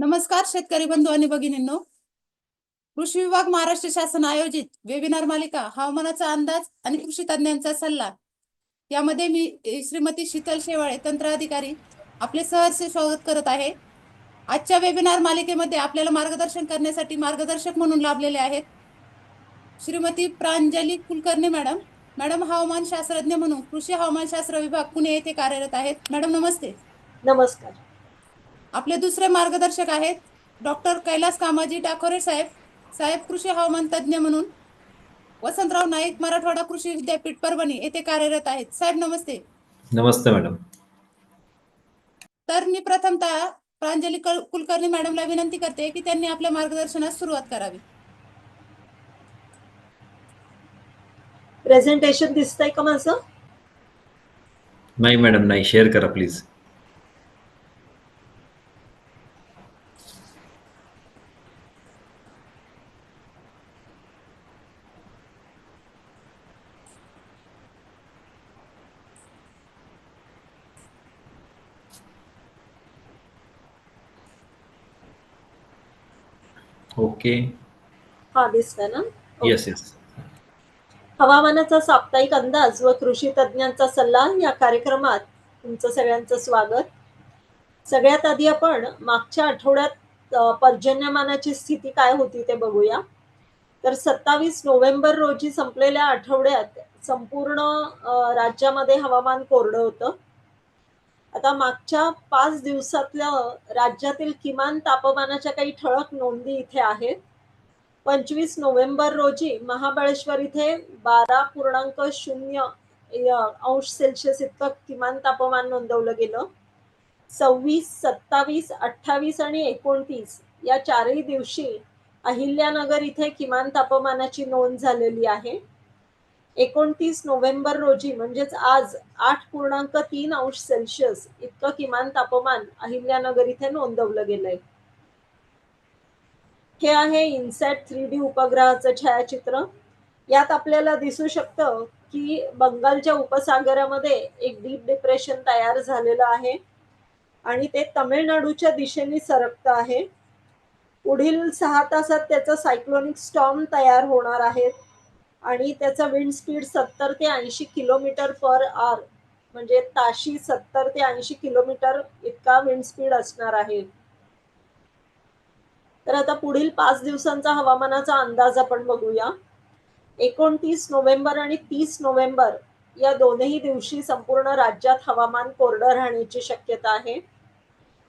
नमस्कार शेतकरी बंधू आणि भगिनींनो. कृषी विभाग महाराष्ट्र शासन आयोजित वेबिनार मालिका हवामानाचा अंदाज आणि कृषी तज्ञांचा सल्ला. यामध्ये मी श्रीमती शीतल शेवाळे तंत्र अधिकारी आपले सहर्ष स्वागत करत आहे. आजच्या वेबिनार मालिकेमध्ये आपल्याला मार्गदर्शन करण्यासाठी मार्गदर्शक म्हणून लाभलेले आहेत श्रीमती प्रांजली कुलकर्णी मॅडम. मॅडम हवामान शास्त्रज्ञ म्हणून कृषी हवामानशास्त्र विभाग पुणे येथे कार्यरत आहेत. मॅडम नमस्ते. नमस्कार. आपले दुसरे मार्गदर्शक आहेत. डॉक्टर कैलास कामाजी डाकोरे साहेब. साहेब कृषी हवामान तज्ज्ञ म्हणून. वसंतराव नाईक मराठवाडा कृषी विद्यापीठ परभणी येथे कार्यरत आहेत. साहेब नमस्ते. नमस्ते मॅडम. तर मी प्रथमतः प्रांजली कल- कुलकर्णी मॅडमला विनंती करते की त्यांनी आपल्या मार्गदर्शनास सुरुवात करावी. प्रेझेंटेशन दिसतंय का माझं? नाही मॅडम नाही. शेअर करा प्लीज ओके. हा दिसतंय ना? येस येस हवामानाचा साप्ताहिक अंदाज व कृषी तज्ज्ञांचा सल्ला या कार्यक्रमात तुमचं सगळ्यांचं स्वागत. सगळ्यात आधी आपण मागच्या आठवड्यात पर्जन्यमानाची स्थिती काय होती ते बघूया. तर सत्तावीस नोव्हेंबर रोजी संपलेल्या आठवड्यात संपूर्ण राज्यामध्ये हवामान कोरडं होतं. आता मागच्या पाच दिवसातल्या राज्यातील किमान तापमानाच्या काही ठळक नोंदी इथे आहेत. पंचवीस नोव्हेंबर रोजी महाबळेश्वर इथे बारा पूर्णांक शून्य अंश सेल्सिअस इतकं किमान तापमान नोंदवलं गेलं. सव्वीस सत्तावीस अठ्ठावीस आणि एकोणतीस या चारही दिवशी अहिल्यानगर इथे किमान तापमानाची नोंद झालेली आहे. एकोणतीस नोव्हेंबर रोजी म्हणजेच आज आठ पूर्णांक तीन अंश सेल्सिअस इतकं किमान तापमान अहिल्यानगर इथे नोंदवलं गेलंय. हे आहे इन्सॅट थ्री डी उपग्रहाचं छायाचित्र. यात आपल्याला दिसू शकतं की बंगालच्या उपसागरामध्ये एक डीप डिप्रेशन तयार झालेलं आहे आणि ते तमिळनाडूच्या दिशेने सरकतं आहे. पुढील सहा तासात त्याचं सायक्लोनिक स्टॉर्म तयार होणार आहेत आणि त्याचा विंड स्पीड सत्तर ते ऐंशी किलोमीटर पर आवर म्हणजे ताशी सत्तर ते ऐंशी किलोमीटर इतका विंड स्पीड असणार आहे. तर आता पुढील पाच दिवसांचा हवामानाचा अंदाज आपण बघूया. एकोणतीस नोव्हेंबर आणि तीस नोव्हेंबर या दोनही दिवशी संपूर्ण राज्यात हवामान कोरडं राहण्याची शक्यता आहे.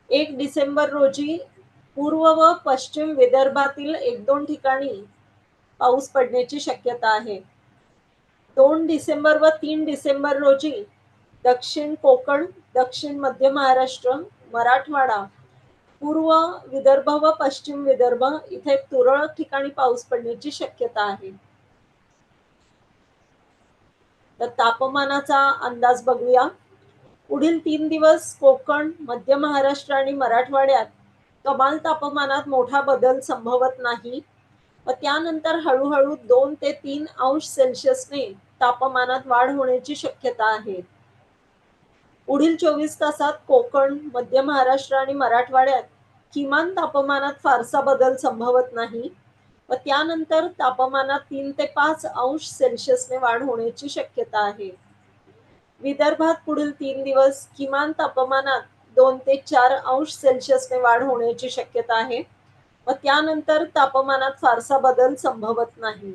एक डिसेंबर रोजी पूर्व व पश्चिम विदर्भातील एक दोन ठिकाणी पाऊस पडण्याची शक्यता आहे. दोन डिसेंबर व तीन डिसेंबर रोजी दक्षिण कोकण दक्षिण मध्य महाराष्ट्र मराठवाडा पूर्व विदर्भ व पश्चिम विदर्भ इथे तुरळक ठिकाणी पाऊस पडण्याची शक्यता आहे. तर तापमानाचा अंदाज बघूया. पुढील तीन दिवस कोकण मध्य महाराष्ट्र आणि मराठवाड्यात कमाल तापमानात मोठा बदल संभवत नाही. व त्यानंतर हळूहळू दोन ते तीन अंश सेल्सिअसने तापमानात वाढ होण्याची शक्यता आहे. पुढील चोवीस तासात कोकण मध्य महाराष्ट्र आणि मराठवाड्यात किमान तापमानात फारसा बदल संभवत नाही व त्यानंतर तापमानात तीन ते पाच अंश सेल्सिअसने वाढ होण्याची शक्यता आहे. विदर्भात पुढील तीन दिवस किमान तापमानात दोन ते चार अंश सेल्सिअसने वाढ होण्याची शक्यता आहे. व त्यानंतर तापमानात फारसा बदल संभवत नाही.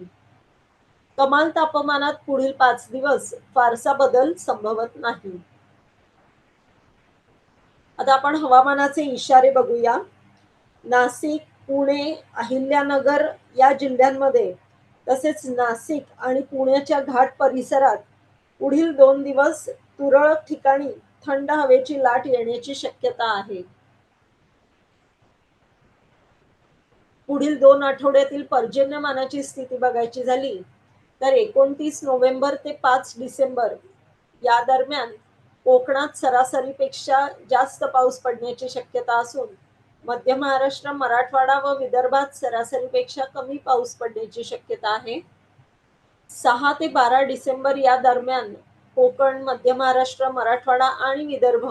कमाल तापमानात पुढील पाच दिवस फारसा बदल संभवत नाही. आता आपण हवामानाचे इशारे बघूया. नाशिक पुणे अहिल्यानगर या जिल्ह्यांमध्ये तसेच नाशिक आणि पुण्याच्या घाट परिसरात पुढील दोन दिवस तुरळक ठिकाणी थंड हवेची लाट येण्याची शक्यता आहे. पुढील दोन आठवड्यातील पर्जन्यमानाची स्थिती बघायची झाली तर एकोणतीस नोव्हेंबर ते पाच डिसेंबर या दरम्यान कोकणात सरासरीपेक्षा जास्त पाऊस पडण्याची शक्यता असून मध्य महाराष्ट्र मराठवाडा व विदर्भात सरासरीपेक्षा कमी पाऊस पडण्याची शक्यता आहे. सहा ते बारा डिसेंबर या दरम्यान कोकण मध्य महाराष्ट्र मराठवाडा आणि विदर्भ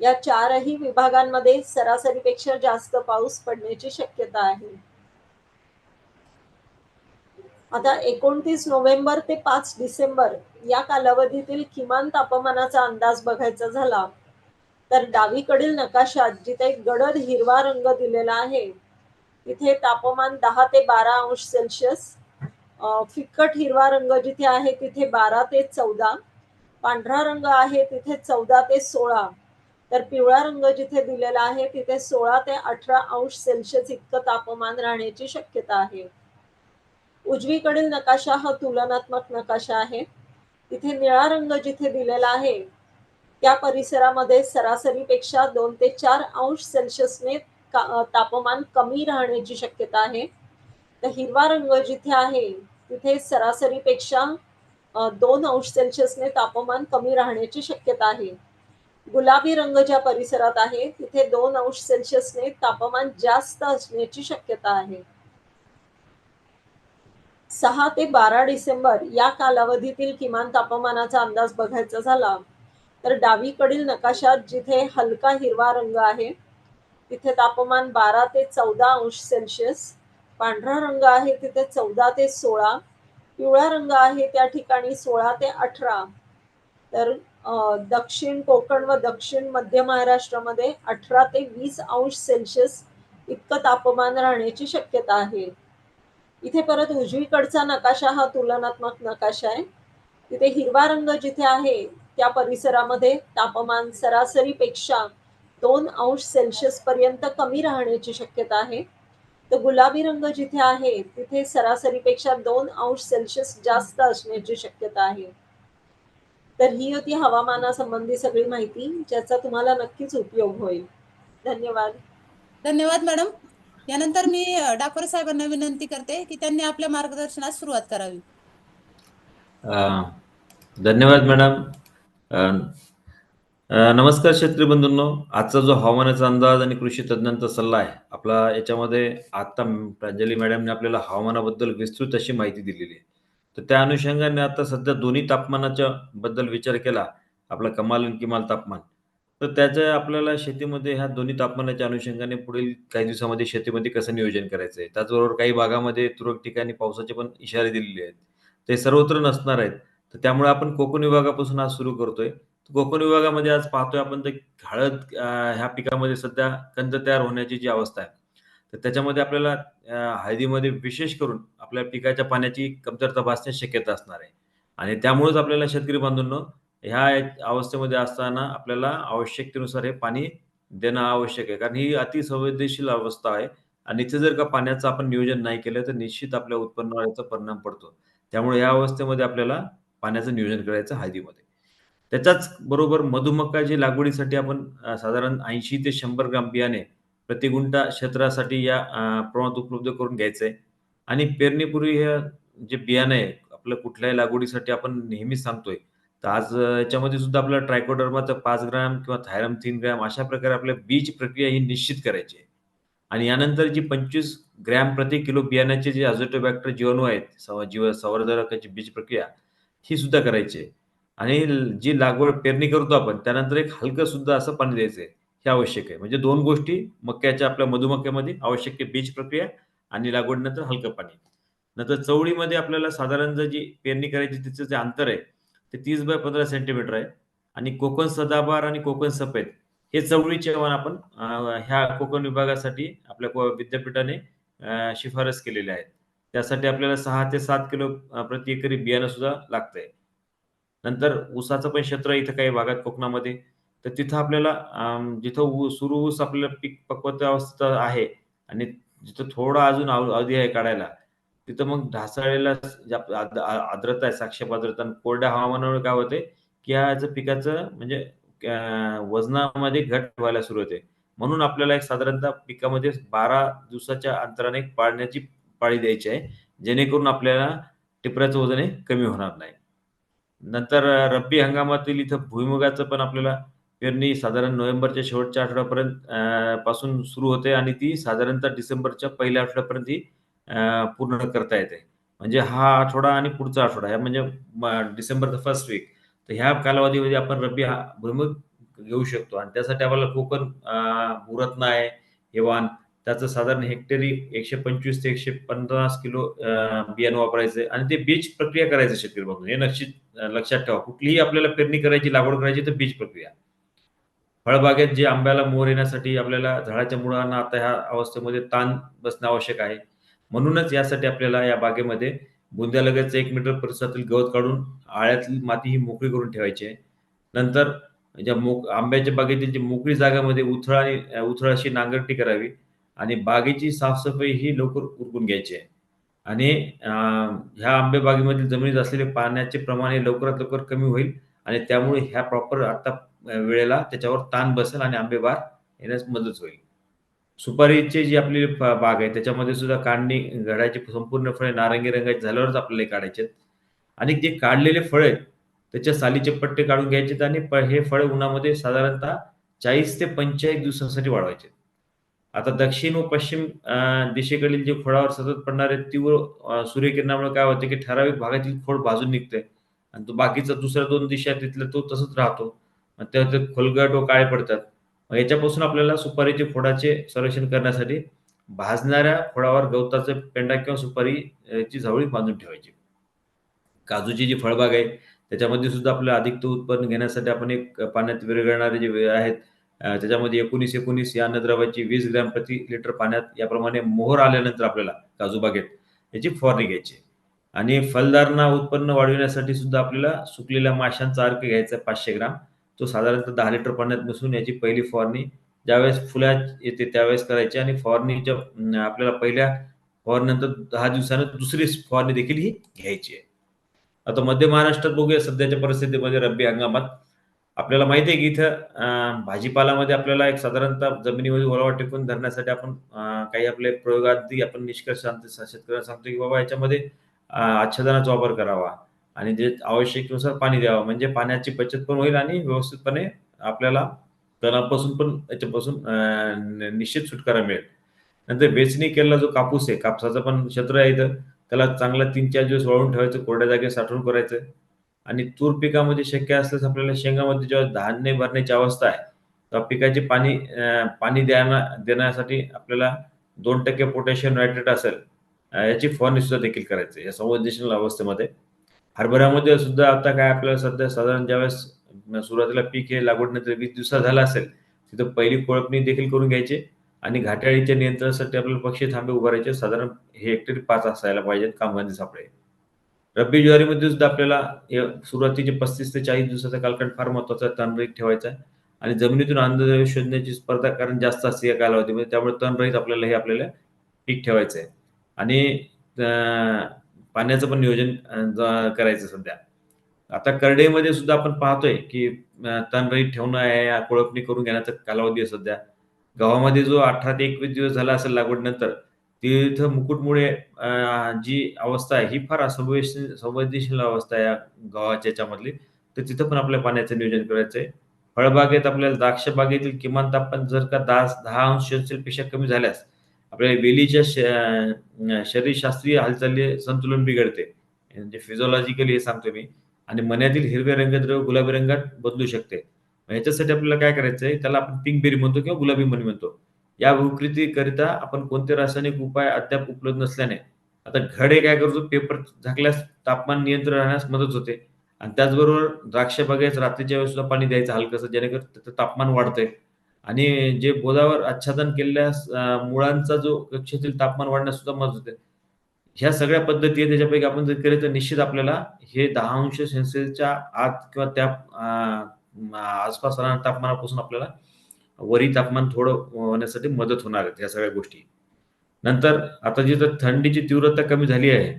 या चारही विभागांमध्ये सरासरीपेक्षा जास्त पाऊस पडण्याची शक्यता आहे. आता एकोणतीस नोव्हेंबर ते पाच डिसेंबर या कालावधीतील किमान तापमानाचा अंदाज बघायचा झाला तर डावीकडील नकाशात जिथे गडद हिरवा रंग दिलेला आहे तिथे तापमान दहा ते बारा अंश सेल्सिअस फिकट हिरवा रंग जिथे आहे तिथे बारा ते चौदा पांढरा रंग आहे तिथे चौदा ते सोळा तर पिवळा रंग जिथे दिलेला आहे तिथे सोळा ते अठरा अंश सेल्सिअस इतकं तापमान राहण्याची शक्यता आहे. उजवीकडील नकाशा हा तुलनात्मक नकाशा आहे. तिथे निळा रंग जिथे दिलेला आहे त्या परिसरामध्ये सरासरीपेक्षा दोन ते चार अंश सेल्सिअसने तापमान कमी राहण्याची शक्यता आहे. तर हिरवा रंग जिथे आहे तिथे सरासरीपेक्षा दोन अंश सेल्सिअसने तापमान कमी राहण्याची शक्यता आहे. गुलाबी रंग ज्या परिसरात आहे. तिथे दोन अंश सेल्सिअसने तापमान जास्त असण्याची शक्यता आहे. सहा ते बारा डिसेंबर या कालावधीतील किमान तापमानाचा अंदाज बघायचा झाला तर डावीकडील नकाशात जिथे हलका हिरवा रंग आहे तिथे तापमान बारा ते चौदा अंश सेल्सिअस पांढरा रंग आहे तिथे चौदा ते सोळा पिवळा रंग आहे त्या ठिकाणी सोळा ते अठरा. तर दक्षिण कोकण व दक्षिण मध्य महाराष्ट्रामध्ये अठरा ते वीस अंश सेल्सिअस इतकं तापमान राहण्याची शक्यता आहे. इथे परत उजवीकडचा नकाशा हा तुलनात्मक नकाशा आहे. तिथे हिरवा रंग जिथे आहे त्या परिसरामध्ये तापमान सरासरीपेक्षा दोन अंश सेल्सिअस पर्यंत कमी राहण्याची शक्यता आहे. तर गुलाबी रंग जिथे आहे तिथे सरासरीपेक्षा दोन अंश सेल्सिअस जास्त असण्याची शक्यता आहे. तर ही होती हवामानासंबंधी सगळी माहिती. ज्याचा तुम्हाला नक्कीच उपयोग होईल. धन्यवाद. धन्यवाद मॅडम. यानंतर मी अ, डाकोरे साहेबांना विनंती करते की त्यांनी आपल्या मार्गदर्शनास सुरुवात करावी. अ, धन्यवाद मॅडम. नमस्कार शेतकरी बंधूंनो आजचा जो हवामानाचा अंदाज आणि कृषी तज्ज्ञांचा सल्ला आहे आपला याच्यामध्ये आता प्रांजली मॅडमने आपल्याला हवामानाबद्दल विस्तृत अशी माहिती दिलेली आहे. तर त्या अनुषंगाने आता सध्या दोन्ही तापमानाच्या बद्दल विचार केला आपला कमाल आणि किमाल तापमान. तर त्याच्या आपल्याला शेतीमध्ये ह्या दोन्ही तापमानाच्या अनुषंगाने पुढील काही दिवसामध्ये शेतीमध्ये कसं नियोजन करायचं आहे? त्याचबरोबर काही भागामध्ये तुरळक ठिकाणी पावसाचे पण इशारे दिलेले आहेत. ते सर्वत्र नसणार आहेत. तर त्यामुळे आपण कोकण विभागापासून आज सुरू करतोय. कोकण विभागामध्ये आज पाहतोय आपण ते हळद ह्या पिकामध्ये सध्या कंद तयार होण्याची जी अवस्था आहे. तर त्याच्यामध्ये आपल्याला हळदीमध्ये विशेष करून आपल्या पिकाच्या पाण्याची कमतरता भासण्यास शक्यता असणार आहे. आणि त्यामुळेच आपल्याला शेतकरी बांधूंनो ह्या अवस्थेमध्ये असताना आपल्याला आवश्यकतेनुसार हे पाणी देणं आवश्यक आहे. कारण ही अतिसंवेदनशील अवस्था आहे आणि इथे जर का पाण्याचं आपण नियोजन नाही केलं तर निश्चित आपल्या उत्पन्नावर याचा परिणाम पडतो. त्यामुळे या अवस्थेमध्ये आपल्याला पाण्याचं नियोजन करायचं हळदीमध्ये. त्याच्याच बरोबर मधुमक्काची लागवडीसाठी आपण साधारण ऐंशी ते शंभर ग्राम बियाणे प्रति गुंठा क्षेत्रासाठी या प्रमाणात उपलब्ध करून घ्यायचं आहे आणि पेरणीपूर्वी हे जे बियाणं आहे आपलं कुठल्याही लागवडीसाठी आपण नेहमीच सांगतोय. तर आज याच्यामध्ये सुद्धा आपल्याला ट्रायकोडर्माचं पाच ग्राम किंवा थायरम तीन ग्रॅम अशा प्रकारे आपल्या बीज प्रक्रिया ही निश्चित करायची आहे. आणि यानंतर जी पंचवीस ग्रॅम प्रति किलो बियाण्याचे जे अझोटोबॅक्टर जीवाणू आहेत सव जीव संवर्धकाची बीज प्रक्रिया ही सुद्धा करायची आहे. आणि जी लागवड पेरणी करतो आपण त्यानंतर एक हलकं सुद्धा असं पाणी द्यायचं आहे हे आवश्यक आहे. म्हणजे दोन गोष्टी मक्याच्या आपल्या मधुमक्यामध्ये आवश्यक आहे बीज प्रक्रिया आणि लागवडीनंतर हलकं पाणी. नंतर चवळीमध्ये आपल्याला साधारण जर जी पेरणी करायची तिचं जे अंतर आहे ते तीस बाय पंधरा सेंटीमीटर आहे. आणि कोकण सदाबार आणि कोकण सफेद हे चवळीचे हवामान आपण ह्या कोकण विभागासाठी आपल्या विद्यापीठाने शिफारस केलेली आहे त्यासाठी आपल्याला सहा ते सात किलो प्रति एकरी बियाणं सुद्धा लागतंय. नंतर ऊसाचं पण क्षेत्र इथं काही भागात कोकणामध्ये. तर तिथं आपल्याला जिथं सुरू ऊस आपल्याला पीक पक्वता अवस्था आहे आणि जिथं थोडा अजून अवधी आहे काढायला तिथं मग ढासळलेला आर्द्रता आहे साक्षेप आर्द्रता आणि कोरड्या हवामानामुळे काय होते की ह्याचं पिकाचं म्हणजे वजनामध्ये घट व्हायला सुरू होते. म्हणून आपल्याला एक साधारणतः पिकामध्ये बारा दिवसाच्या अंतराने पाळण्याची पाळी द्यायची आहे जेणेकरून आपल्याला टिपऱ्याचं वजन हे कमी होणार नाही. नंतर रब्बी हंगामातील इथं भुईमुगाचं पण आपल्याला पेरणी साधारण नोव्हेंबरच्या शेवटच्या आठवड्यापर्यंत पासून सुरू होते आणि ती साधारणतः डिसेंबरच्या पहिल्या आठवड्यापर्यंत ती पूर्ण करता येते. म्हणजे हा आठवडा आणि पुढचा आठवडा ह्या म्हणजे डिसेंबर फर्स्ट वीक. तर ह्या कालावधीमध्ये आपण रब्बी हा भुईमुग घेऊ शकतो आणि त्यासाठी आम्हाला कोकण अं, मुरत्न आहे हे त्याचं साधारण हेक्टरी एकशे पंचवीस ते एकशे पन्नास किलो बियाणं वापरायचं आणि ते बीज प्रक्रिया करायचं शेतकरी बघून हे नक्की लक्षात ठेवा. कुठलीही आपल्याला पेरणी करायची लागवड करायची तर बीज प्रक्रिया. फळबागेत जे आंब्याला मोर येण्यासाठी आपल्याला झाडाच्या मुळांना आता ह्या अवस्थेमध्ये ताण बसणं आवश्यक आहे. म्हणूनच यासाठी आपल्याला या बागेमध्ये बुंद्यालगतच एक मीटर परिसरातील गवत काढून आळ्यातली माती ही मोकळी करून ठेवायची आहे. नंतर ज्या मोक आंब्याच्या बागेतील जी मोकळी जागामध्ये उथळ आणि उथळाशी नांगरटी करावी आणि बागेची साफसफाई ही लवकर उरकून घ्यायची आहे. आणि ह्या आंबे बागेमधील जमिनीत असलेले पाण्याचे प्रमाण हे लवकरात लवकर कमी होईल आणि त्यामुळे ह्या प्रॉपर आता वेळेला त्याच्यावर ताण बसेल आणि आंबे बार येण्यास मदत होईल. सुपारीचे जी आपली बाग आहे त्याच्यामध्ये सुद्धा काढणी घडायची संपूर्ण फळे नारंगी रंगाची झाल्यावरच आपल्याला काढायचे आहेत. आणि जे काढलेले फळ आहेत त्याच्या सालीचे पट्टे काढून घ्यायचे आणि हे फळ उन्हामध्ये साधारणतः चाळीस ते पंचेचाळीस दिवसांसाठी वाढवायचे आता दक्षिण व पश्चिम दिशेकडील जे फळावर सतत पडणारे तीव्र सूर्यकिरणामुळे काय होते की ठराविक भागातील खोड भाजून निघते आणि तो बाकीचा दुसऱ्या दोन दिशा तिथला तो तसंच राहतो. त्या खोलगट व काळे पडतात. याच्यापासून आपल्याला सुपारीचे फोडाचे संरक्षण करण्यासाठी भाजणाऱ्या फोडावर गवताचा पेंडा किंवा सुपारी अ, ची बांधून ठेवायची. काजूची जी फळबाग आहे त्याच्यामध्ये सुद्धा आपल्याला अधिक उत्पन्न घेण्यासाठी आपण एक पाण्यात विरघळणारे जे आहेत त्याच्यामध्ये एकोणीस एकोणीस या अन्नद्रव्याची वीस ग्रॅम प्रति लिटर पाण्यात याप्रमाणे मोहर आल्यानंतर आपल्याला काजू बागेत याची फवारणी घ्यायची आणि फलदारणा उत्पन्न वाढविण्यासाठी सुद्धा आपल्याला सुकलेल्या माशांचा अर्क घ्यायचा पाचशे ग्राम. तो साधारणतः दहा लिटर पाण्यात मिसळून याची पहिली फवारणी ज्यावेळेस फुला येते त्यावेळेस करायची आणि फवारणीच्या आपल्याला पहिल्या फवारणीनंतर दहा दिवसानंतर दुसरी फवारणी देखील ही घ्यायची आहे. आता मध्य महाराष्ट्रात बघूया सध्याच्या परिस्थितीमध्ये रब्बी हंगामात. आपल्याला माहिती आहे की इथं भाजीपालामध्ये आपल्याला एक साधारणतः जमिनीमध्ये ओलावा टिकून धरण्यासाठी आपण काही आपले प्रयोगात आपण निष्कर्ष शेतकऱ्यांना सांगतो की बाबा याच्यामध्ये आच्छादनाचा वापर करावा. आणि जे आवश्यकतेनुसार पाणी द्यावं. म्हणजे पाण्याची बचत पण होईल आणि व्यवस्थितपणे आपल्याला तणापासून पण याच्यापासून निश्चित सुटकारा मिळेल. नंतर वेचणी केलेला जो कापूस आहे कापसाचं पण क्षेत्र आहे इथं. त्याला चांगला तीन चार दिवस वाळून ठेवायचं कोरड्या जागेवर साठवून करायचं. आणि तूर पिकामध्ये शक्य असल्यास आपल्याला शेंगामध्ये जेव्हा धान्य भरण्याची अवस्था आहे तेव्हा पिकाची पाणी पाणी द्यायला देण्यासाठी आपल्याला दोन टक्के पोटॅशियम नायट्रेट असेल याची फवारणी सुद्धा देखील करायचं या संवेदनशील अवस्थेमध्ये हरभऱ्यामध्ये सुद्धा आता काय आपल्याला सध्या साधारण ज्यावेळेस सुरुवातीला पीक हे लागवडीनंतर वीस दिवसात झाला असेल तिथं पहिली कोळपणी देखील करून घ्यायची आणि घाटाळीच्या नियंत्रणासाठी आपल्याला पक्षी थांबे उभारायचे साधारण हे हेक्टरी पाच असायला पाहिजेत कामगांधी सापळे. रब्बी ज्वारीमध्ये सुद्धा आपल्याला हे सुरुवातीचे पस्तीस ते चाळीस दिवसाचा कालखंड फार महत्त्वाचा आहे तणरहित ठेवायचा आहे. आणि जमिनीतून अन्नद्रव्य शोधण्याची स्पर्धा कारण जास्त असते या कालावधीमध्ये त्यामुळे तणरहित आपल्याला हे आपल्याला पीक ठेवायचं आहे. आणि पाण्याचं पण नियोजन करायचं सध्या. आता करडेमध्ये सुद्धा आपण पाहतोय की अं, तणरहित ठेवणं आहे या कोळपणी करून घेण्याचा कालावधी आहे सध्या. गव्हामध्ये जो अठरा ते एकवीस दिवस झाला असेल लागवडीनंतर तिथं मुकुटमुळे जी अवस्था आहे ही फार असंवेदनशील संवेदनशील अवस्था आहे या गव्हाच्या याच्यामधली. तर तिथं पण आपल्या पाण्याचं नियोजन करायचं आहे फळबागेत आपल्याला द्राक्ष बागेतील किमान तापमान जर का दहा दहा अंश सेल्सिअसपेक्षा कमी झाल्यास आपल्या वेलीच्या श- शरीरशास्त्रीय हालचाली संतुलन बिघडते. म्हणजे फिजिओलॉजिकली हे सांगतो मी. आणि मनातील हिरवे रंगद्रव्य गुलाबी रंगात बदलू शकते. ह्याच्यासाठी आपल्याला काय करायचंय? त्याला आपण पिंक बेरी म्हणतो किंवा गुलाबी मनी म्हणतो. या विकृतीकरिता आपण कोणते रासायनिक उपाय अद्याप उपलब्ध नसल्याने आता घडे काय करतो? पेपर झाकल्यास तापमान नियंत्रण राहण्यास मदत होते. आणि त्याचबरोबर द्राक्ष बागेस रात्रीच्या वेळेस सुद्धा पाणी द्यायचं हलकसं जेणेकरून त्याचं तापमान वाढतंय. आणि जे बोधावर आच्छादन केलेल्या मुळांचा जो कक्षेतील तापमान वाढण्यास सुद्धा मदत होते ह्या सगळ्या पद्धती आहेत त्याच्यापैकी आपण जर केले तर निश्चित आपल्याला हे दहा अंश सेल्सिअसच्या आत किंवा त्या आसपास तापमानापासून आपल्याला वरी तापमान थोडं होण्यासाठी मदत होणार आहेत या सगळ्या गोष्टी नंतर आता जिथं थंडीची तीव्रता कमी झाली आहे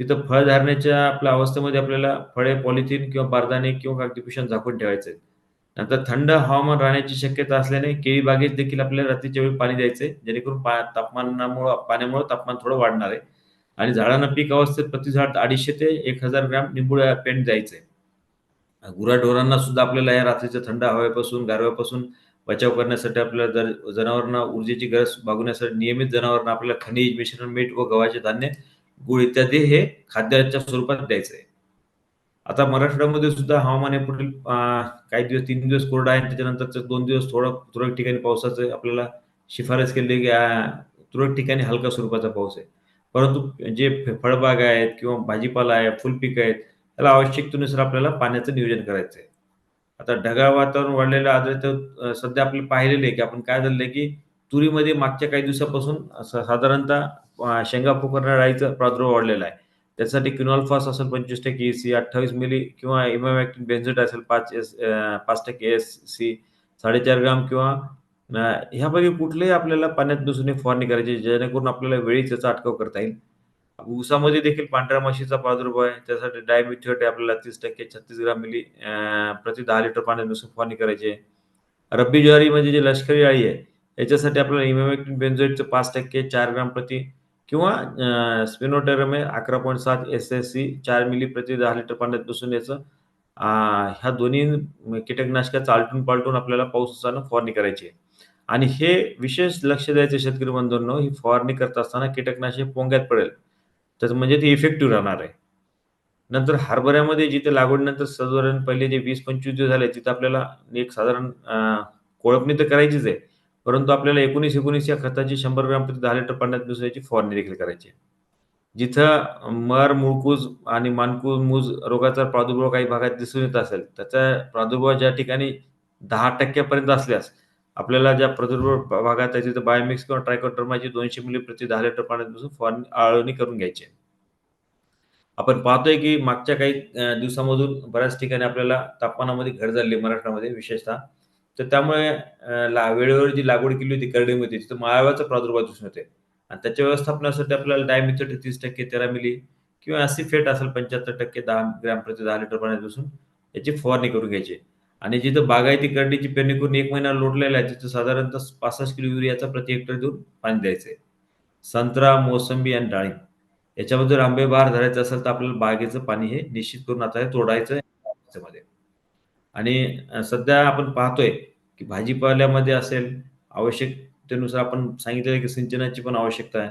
तिथं फळ धारण्याच्या आपल्या अवस्थेमध्ये आपल्याला फळे पॉलिथिन किंवा बारदाणे किंवा कागदी पिशव्यात झाकून ठेवायचे आहेत. नंतर थंड हवामान राहण्याची शक्यता असल्याने केळी बागेत देखील आपल्याला रात्रीच्या वेळी पाणी द्यायचे जेणेकरून पा तापमानामुळं पाण्यामुळे तापमान थोडं वाढणार आहे. आणि झाडांना पीक अवस्थेत प्रति झाड अडीचशे ते एक हजार ग्रॅम निंबुळ्या पेंट द्यायचे. गुराढोरांना सुद्धा आपल्याला या रात्रीच्या थंड हवेपासून गारव्यापासून बचाव करण्यासाठी आपल्याला जर जनावरांना ऊर्जेची गरज भागवण्यासाठी नियमित जनावरांना आपल्याला खनिज मिश्रण मीठ व गव्हाचे धान्य गुळ इत्यादी हे खाद्याच्या स्वरूपात द्यायचं. आहे आता मराठवाड्यामध्ये सुद्धा हवामान हे पुढील काही दिवस तीन दिवस कोरडं आहे. आणि दोन दिवस थोडं तुरळक ठिकाणी पावसाचं आपल्याला शिफारस केली की तुरळक ठिकाणी हलका स्वरूपाचा पाऊस आहे. परंतु जे फळबाग आहेत किंवा भाजीपाला आहे फुलपीक आहेत त्याला आवश्यकतेनुसार आपल्याला पाण्याचं नियोजन करायचं आहे. आता ढगाळ वातावरण वाढलेलं आढळतं सध्या आपल्याला पाहिलेलं आहे की आपण काय झालंय की तुरीमध्ये मागच्या काही दिवसापासून साधारणतः शेंगा फुकरणाऱ्या अळीचा प्रादुर्भाव वाढलेला आहे. त्यासाठी क्विनॉल्फास असेल पंचवीस टक्के सी अठ्ठावीस मिली किंवा इमॅमॅक्टिन बेन्झेट असेल पाच एस पाच टक्के एस सी साडेचार ग्राम किंवा ह्यापैकी कुठलेही आपल्याला पाण्यात मिसळून फवारणी करायची जेणेकरून आपल्याला वेळीच त्याचा अटकाव करता येईल. ऊसामध्ये देखील पांढऱ्या माशीचा प्रादुर्भाव आहे त्यासाठी डायमिथ्योट आपल्याला तीस टक्के छत्तीस ग्राम मिली प्रति दहा लिटर पाण्यात मिसळून फवारणी करायची आहे. रब्बी ज्वारी म्हणजे जे लष्करी अळी आहे याच्यासाठी आपल्याला इमॅमॅक्टिन बेन्झोइटचं पाच टक्के चार ग्राम प्रति किंवा स्पिनोटेरमे अकरा पॉईंट सात एस एस सी चार मिली प्रति दहा लिटर पाण्यात बसून याचं ह्या दोन्ही कीटकनाशकाचं आलटून पालटून आपल्याला पावसानं फवारणी करायची आहे. आणि हे विशेष लक्ष द्यायचं शेतकरी बंधूंनो ही फवारणी करत असताना कीटकनाशक पोंग्यात पडेल. तर म्हणजे ते इफेक्टिव्ह राहणार आहे. नंतर हरभऱ्यामध्ये जिथे लागवडीनंतर साधारण पहिले जे वीस पंचवीस दिवस झाले तिथे आपल्याला एक साधारण कोळपणी तर करायचीच आहे. परंतु आपल्याला एकोणीस एकोणीस या खताची शंभर ग्राम प्रति दहा लिटर पाण्यात मिसळायची फवारणी देखील करायची. जिथं मर मुळकूज आणि मानकूज मूज रोगाचा प्रादुर्भाव काही भागात दिसून येत असेल त्याचा प्रादुर्भाव ज्या ठिकाणी दहा टक्क्यापर्यंत असल्यास आपल्याला ज्या प्रादुर्भाव भागात आहे तिथं बायोमिक्स किंवा ट्रायकोटर्माची दोनशे मिली प्रति दहा लिटर पाण्यात मिसळून फवारणी आळवणी करून घ्यायची. आपण पाहतोय की मागच्या काही दिवसामधून बऱ्याच ठिकाणी आपल्याला तापमानामध्ये घट झाली मराठवाड्यामध्ये विशेषतः. तर त्यामुळे वेळेवर जी लागवड केली होती करडीमध्ये तिथं माळाव्याचा प्रादुर्भाव दिसून येते आणि त्याच्या व्यवस्थापनासाठी आपल्याला डायमिथर तीस टक्के तेरा मिली किंवा असिफेट असेल पंच्याहत्तर टक्के दहा ग्रॅम प्रति दहा लिटर पाण्यात बसून याची फवारणी करून घ्यायची. आणि जिथं बागायती करडीची पेरणी करून एक महिना लोटलेला आहे तिथं साधारणतः पासष्ट किलो युरियाचा प्रति हेक्टर देऊन पाणी द्यायचं आहे. संत्रा मोसंबी आणि डाळिंब याच्यामध्ये आंबे बहार धरायचं असेल तर आपल्याला बागेचं पाणी हे निश्चित करून आता हे तोडायचं मध्ये आणि सध्या आपण पाहतोय की भाजीपाल्यामध्ये असेल आवश्यकतेनुसार आपण सांगितलेलं की सिंचनाची पण आवश्यकता आहे.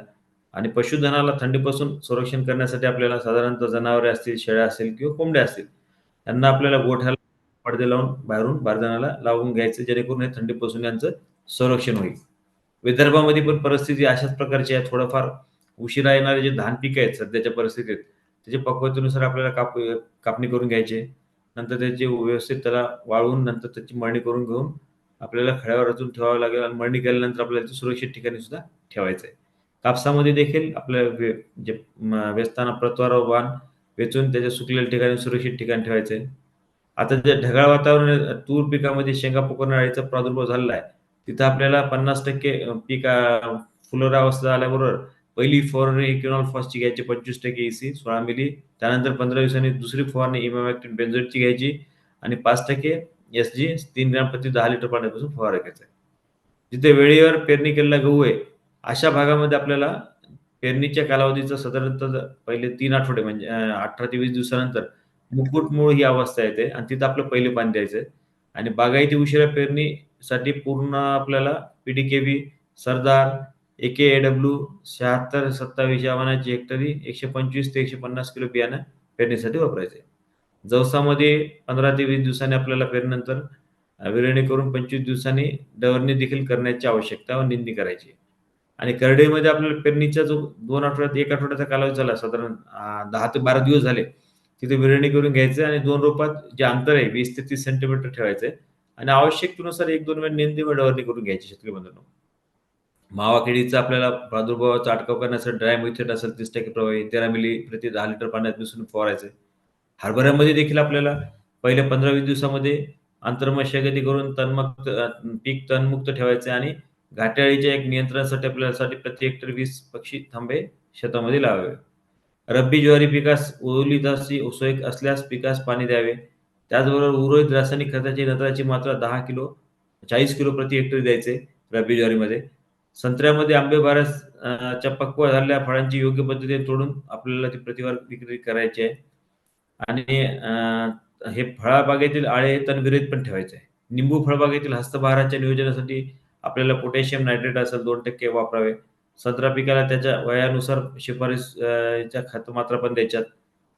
आणि पशुधनाला थंडीपासून संरक्षण करण्यासाठी आपल्याला साधारणतः जनावरे असतील शेळ्या असतील किंवा कोंबड्या असतील त्यांना आपल्याला गोठ्याला पडदे लावून बाहेरून बारदानाला लावून घ्यायचं जेणेकरून हे थंडीपासून यांचं संरक्षण होईल. विदर्भामध्ये पण परिस्थिती अशाच प्रकारची आहे. थोडंफार उशिरा येणारे जे धान पीक आहेत सध्याच्या परिस्थितीत त्याच्या पक्वतेनुसार आपल्याला काप कापणी करून घ्यायची. आहे. नंतर त्याची व्यवस्थित त्याला वाळवून नंतर त्याची मळणी करून घेऊन आपल्याला खड्यावर रचून ठेवावं लागेल आणि मळणी केल्यानंतर आपल्याला ते सुरक्षित ठिकाणी सुद्धा ठेवायचं आहे कापसामध्ये देखील आपल्या वे- जे वेचताना प्रतवारावर वाण वेचून त्याच्या सुकलेल्या ठिकाणी सुरक्षित ठिकाणी ठेवायचं आहे आता जे ढगाळ वातावरण तूर पिकामध्ये शेंगा पोकरण्या अळीचा प्रादुर्भाव झालेला आहे तिथं आपल्याला पन्नास टक्के पीक फुलोरा अवस्था आल्याबरोबर पहिली फवारणी इक्विनॉल फॉसची घ्यायची पंचवीस टक्के सी सोळा मिली. त्यानंतर पंधरा दिवसांनी दुसरी फवारणी इमामॅक्टिन बेन्झोइटची घ्यायची आणि पाच टक्के एस जी तीन ग्रॅम प्रति दहा लिटर पाण्यापासून फवारा घ्यायचा. जिथे वेळेवर पेरणी केलेला गहू आहे अशा भागामध्ये आपल्याला पेरणीच्या कालावधीचा साधारणतः पहिले तीन आठवडे म्हणजे अठरा ते वीस दिवसानंतर मुकुट मूळ ही अवस्था येते आणि तिथं आपलं पहिले पाणी द्यायचं. आहे आणि बागायती उशिरा पेरणीसाठी पूर्ण आपल्याला पीडीकेबी सरदार एके ए डब्ल्यू शहात्तर सत्तावीस या वाहनाची हेक्टरी एकशे पंचवीस ते एकशे पन्नास किलो बियाणं पेरणीसाठी वापरायचे. जवसामध्ये पंधरा ते वीस दिवसांनी आपल्याला पेरणीनंतर विरणी करून पंचवीस दिवसांनी डवरणी देखील करण्याची आवश्यकता व निंदी करायची. आणि करडईमध्ये आपल्याला पेरणीचा जो दोन आठवड्यात एक आठवड्याचा कालावधी झाला साधारण दहा ते बारा दिवस झाले तिथे विरणी करून घ्यायचं आणि दोन रोपात जे अंतर आहे वीस ते तीस सेंटीमीटर ठेवायचं. आणि आवश्यकतेनुसार एक दोन वेळ निंदी व डवरणी करून घ्यायची शेतकरी बंधूंनो. मावा किडीचा आपल्याला प्रादुर्भावाचा अटकाव करण्यासाठी ड्रायमिथेट असेल तीस टक्के प्रभावी तेरा मिली प्रति दहा लिटर पाण्यात मिसळून फवारायचे. हरभऱ्यामध्ये देखील आपल्याला पहिल्या पंधरा वीस दिवसामध्ये आंतरमशागती करून तणमुक्त पीक तणमुक्त ठेवायचे आणि घाट्याळीच्या एक नियंत्रणासाठी आपल्यासाठी प्रति हेक्टर वीस पक्षी थांबे शेतामध्ये लावावे. रब्बी ज्वारी पिकास ओलिताची सोय असल्यास पिकास पाणी द्यावे. त्याचबरोबर उर्वरित रासायनिक खताची नत्राची मात्रा दहा किलो चाळीस किलो प्रति हेक्टर द्यायचे रब्बी ज्वारीमध्ये. संत्र्यामध्ये आंबे बारस च्या पक्व झालेल्या फळांची योग्य पद्धतीने तोडून आपल्याला ती प्रतिवार विक्री करायची आहे. आणि हे फळबागेतील आळे तणविरहित पण ठेवायचे आहे. निंबू फळबागेतील हस्तभाराच्या नियोजनासाठी आपल्याला पोटॅशियम नायट्रेट असेल दोन टक्के वापरावे. संत्रा पिकाला त्याच्या वयानुसार शिफारस खत मात्रा पण द्यायच्यात.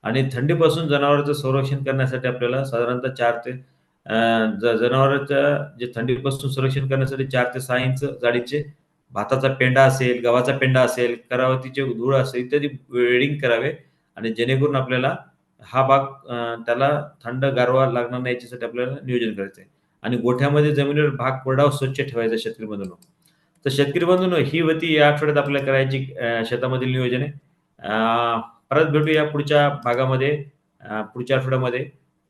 आणि थंडीपासून जनावरांचं संरक्षण करण्यासाठी आपल्याला साधारणतः चार ते अं, जनावरांच्या जे थंडीपासून संरक्षण करण्यासाठी चार ते सहा इंच जाडीचे भाताचा पेंडा असेल गव्हाचा पेंडा असेल करावतीचे धूळ असेल इत्यादी वेडिंग करावे. आणि जेणेकरून आपल्याला हा भाग त्याला थंड गारवा लागणार नाही याच्यासाठी आपल्याला नियोजन करायचं आहे आणि गोठ्यामध्ये जमिनीवर भाग कोरडा स्वच्छ ठेवायचा शेतकरी बंधूनो. तर शेतकरी बंधूनो ही होती या आठवड्यात आपल्याला करायची शेतामधील नियोजन आहे. परत भेटू या पुढच्या भागामध्ये पुढच्या आठवड्यामध्ये.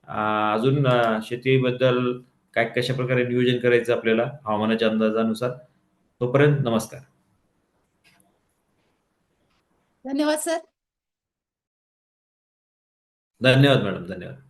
अजून शेतीबद्दल काय कशा प्रकारे नियोजन करायचं आपल्याला हवामानाच्या अंदाजानुसार. तोपर्यंत नमस्कार. धन्यवाद सर. धन्यवाद मॅडम. धन्यवाद.